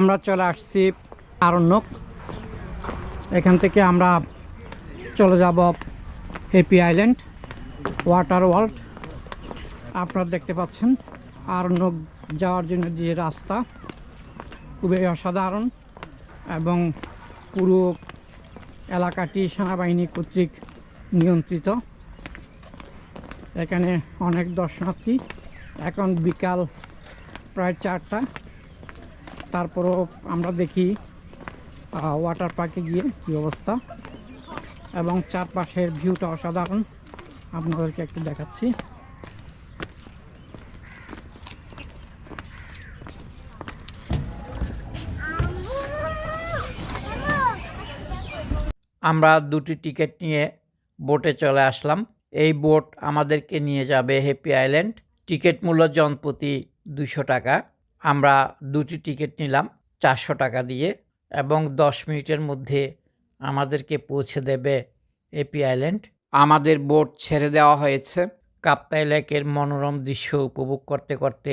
আমরা চলে আসছি আরণ্যক। এখান থেকে আমরা চলে যাব হ্যাপি আইল্যান্ড, ওয়াটার ওয়ার্ল্ড। আপনারা দেখতে পাচ্ছেন আরণ্যক যাওয়ার জন্য যে রাস্তা, খুবই অসাধারণ এবং পুরো এলাকাটি সেনাবাহিনী কর্তৃক নিয়ন্ত্রিত। এখানে অনেক দর্শনার্থী। এখন বিকাল প্রায় চারটা। তারপরও আমরা দেখি ওয়াটার পার্কে গিয়ে কী অবস্থা। এবং চারপাশের ভিউটা অসাধারণ। আপনাদেরকে একটু দেখাচ্ছি। আমরা দুটি টিকিট নিয়ে বোটে চলে আসলাম। এই বোট আমাদেরকে নিয়ে যাবে হ্যাপি আইল্যান্ড টিকিট মূল্য জনপ্রতি দুশো টাকা। আমরা দুটি টিকিট নিলাম চারশো টাকা দিয়ে এবং দশ মিনিটের মধ্যে আমাদেরকে পৌঁছে দেবে এপি আইল্যান্ড। আমাদের বোট ছেড়ে দেওয়া হয়েছে। কাপ্তাই লেকের মনোরম দৃশ্য উপভোগ করতে করতে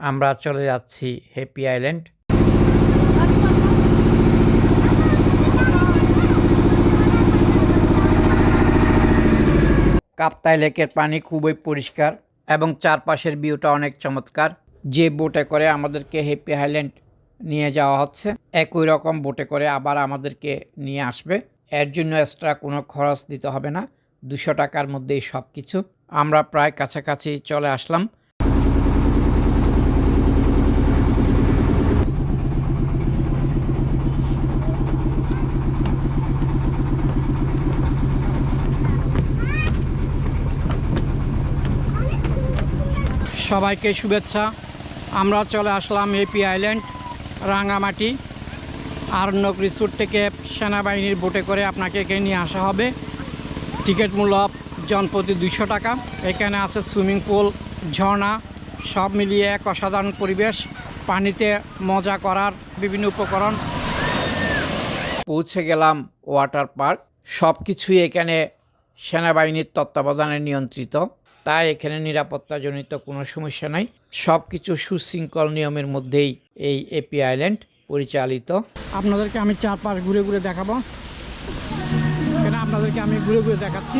আমরা চলে যাচ্ছি হ্যাপি আইল্যান্ড। কাপ্তাই লেকের পানি খুবই পরিষ্কার এবং চারপাশের ভিউটা অনেক চমৎকার। যে বোটে করে আমাদেরকে হ্যাপি হাইল্যান্ড নিয়ে যাওয়া হচ্ছে, একই রকম বোটে করে আবার আমাদেরকে নিয়ে আসবে। এর জন্য এক্সট্রা কোনো খরচ দিতে হবে না, দুশো টাকার মধ্যেই সব কিছু আমরা প্রায় কাছাকাছি চলে আসলাম। সবাইকে শুভেচ্ছা। আমরা চলে আসলাম AP island Rangamati. Aranyak resort থেকে সেনাবাহিনীর বোটে করে আপনাকে এখানে নিয়ে আসা হবে। টিকিট মূল্য জনপ্রতি দুশো টাকা। এখানে আছে সুইমিং পুল ঝর্ণা, সব মিলিয়ে এক অসাধারণ পরিবেশ। পানিতে মজা করার বিভিন্ন উপকরণ। পৌঁছে গেলাম ওয়াটার পার্ক সব কিছুই এখানে সেনাবাহিনীর তত্ত্বাবধানে নিয়ন্ত্রিত। তাই এখানে নিরাপত্তাজনিত কোনো সমস্যা নাই। সব কিছু সুশৃঙ্খল নিয়মের মধ্যেই এই এপি আইল্যান্ড পরিচালিত। আপনাদেরকে আমি চারপাশ ঘুরে ঘুরে দেখাবো। এখানে আপনাদেরকে আমি ঘুরে ঘুরে দেখাচ্ছি।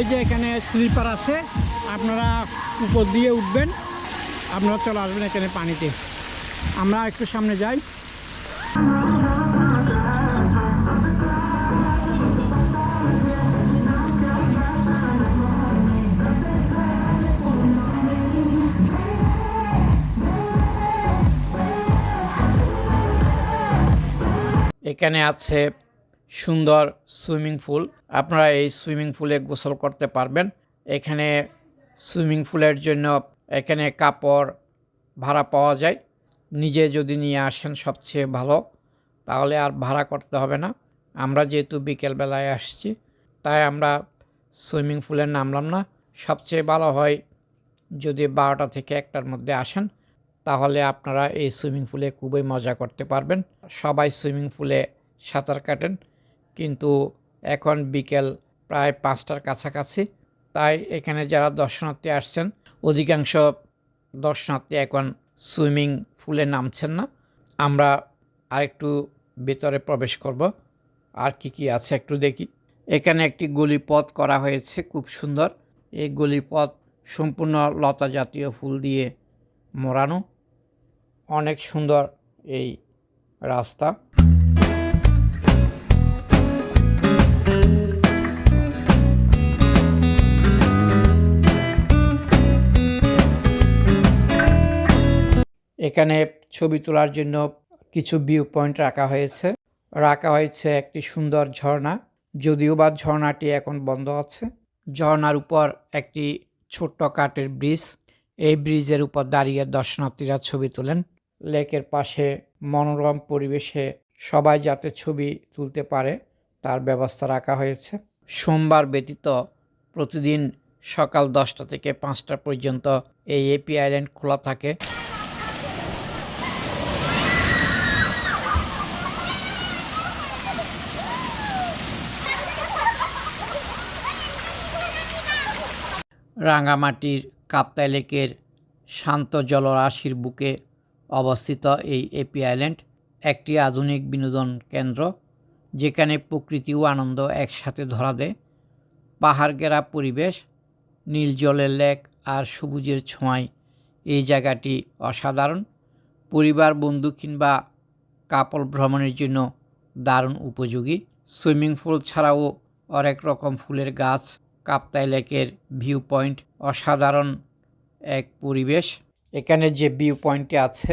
এই যে এখানে স্লিপার আছে, আপনারা উপর দিয়ে উঠবেন, আপনারা চলে আসবেন এখানে পানিতে। আমরা একটু সামনে যাই। এখানে আছে সুন্দর সুইমিং পুল। আপনারা এই সুইমিং পুলে গোসল করতে পারবেন। এখানে সুইমিং পুলের জন্য এখানে কাপড় ভাড়া পাওয়া যায়। নিজে যদি নিয়ে আসেন সবচেয়ে ভালো, তাহলে আর ভাড়া করতে হবে না। আমরা যেহেতু বিকেলবেলায় আসছি, তাই আমরা সুইমিং পুলে নামলাম না। সবচেয়ে ভালো হয় যদি বারোটা থেকে একটার মধ্যে আসেন, তাহলে আপনারা এই সুইমিং পুলে খুবই মজা করতে পারবেন। সবাই সুইমিং পুলে সাঁতার কাটেন, কিন্তু এখন বিকেল প্রায় পাঁচটার কাছাকাছি। তাই এখানে যারা দর্শনার্থী আসছেন, অধিকাংশ দর্শনার্থী এখন সুইমিং পুলে নামছেন না। আমরা আরেকটু ভেতরে প্রবেশ করব। আর কি কি আছে একটু দেখি। এখানে একটি গলিপথ করা হয়েছে, খুব সুন্দর। এই গলিপথ সম্পূর্ণ লতা জাতীয় ফুল দিয়ে মোড়ানো। অনেক সুন্দর এই রাস্তা। এখানে ছবি তোলার জন্য কিছু ভিউ পয়েন্ট রাখা হয়েছে। রাখা হয়েছে একটি সুন্দর ঝর্ণা, যদিও বা ঝর্ণাটি এখন বন্ধ আছে। ঝর্ণার উপর একটি ছোট্ট কাঠের ব্রিজ, এই ব্রিজের উপর দাঁড়িয়ে দর্শনার্থীরা ছবি তোলেন। লেকের পাশে মনোরম পরিবেশে সবাই যাতে ছবি তুলতে পারে, তার ব্যবস্থা রাখা হয়েছে। সোমবার ব্যতীত প্রতিদিন সকাল দশটা থেকে পাঁচটা পর্যন্ত এই এপি আইল্যান্ড খোলা থাকে। রাঙামাটির কাপ্তাই লেকের শান্ত জলরাশির বুকে অবস্থিত এই এপি আইল্যান্ড একটি আধুনিক বিনোদন কেন্দ্র যেখানে প্রকৃতি ও আনন্দ একসাথে ধরা দেয়। পাহাড় ঘেরা পরিবেশ, নীল জলের লেক আর সবুজের ছোঁয়ায় এই জায়গাটি অসাধারণ। পরিবার, বন্ধু কিংবা কাপল ভ্রমণের জন্য দারুণ উপযোগী। সুইমিং পুল ছাড়াও অনেক রকম ফুলের গাছ কাপ্তাই লেকের ভিউ পয়েন্ট অসাধারণ এক পরিবেশ। এখানে যে ভিউ পয়েন্টটি আছে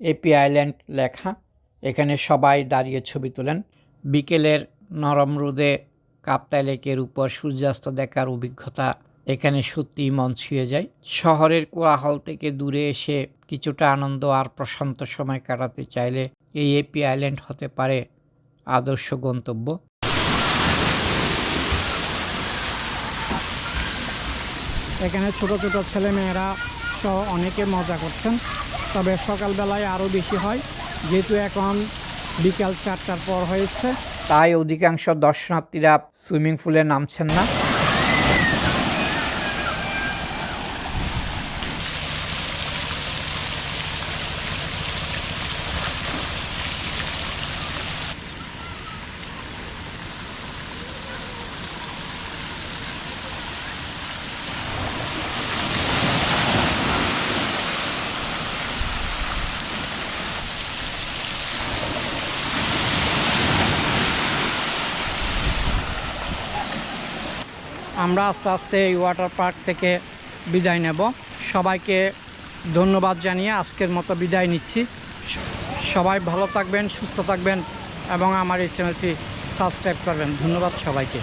এপি আইল্যান্ড লেখা, এখানে সবাই দাঁড়িয়ে ছবি তোলেন। বিকেলের নরম রোদে কাপ্তাই লেকের উপর সূর্যাস্ত দেখার অভিজ্ঞতা এখানে সত্যি মন ছুঁয়ে যায়। শহরের কোলাহল থেকে দূরে এসে কিছুটা আনন্দ আর প্রশান্ত সময় কাটাতে চাইলে এই এপি আইল্যান্ড হতে পারে আদর্শ গন্তব্য। এখানে ছোট ছোট ছেলেমেয়েরা সহ অনেকে মজা করছেন। তবে সকালবেলায় আরও বেশি হয়, যেহেতু এখন বিকাল চারটার পর হয়েছে। তাই অধিকাংশ দর্শনার্থীরা সুইমিং পুলে নামছেন না। আমরা আস্তে আস্তে এই ওয়াটার পার্ক থেকে বিদায় নেব। সবাইকে ধন্যবাদ জানিয়ে আজকের মতো বিদায় নিচ্ছি। সবাই ভালো থাকবেন, সুস্থ থাকবেন এবং আমার এই চ্যানেলটি সাবস্ক্রাইব করবেন। ধন্যবাদ সবাইকে।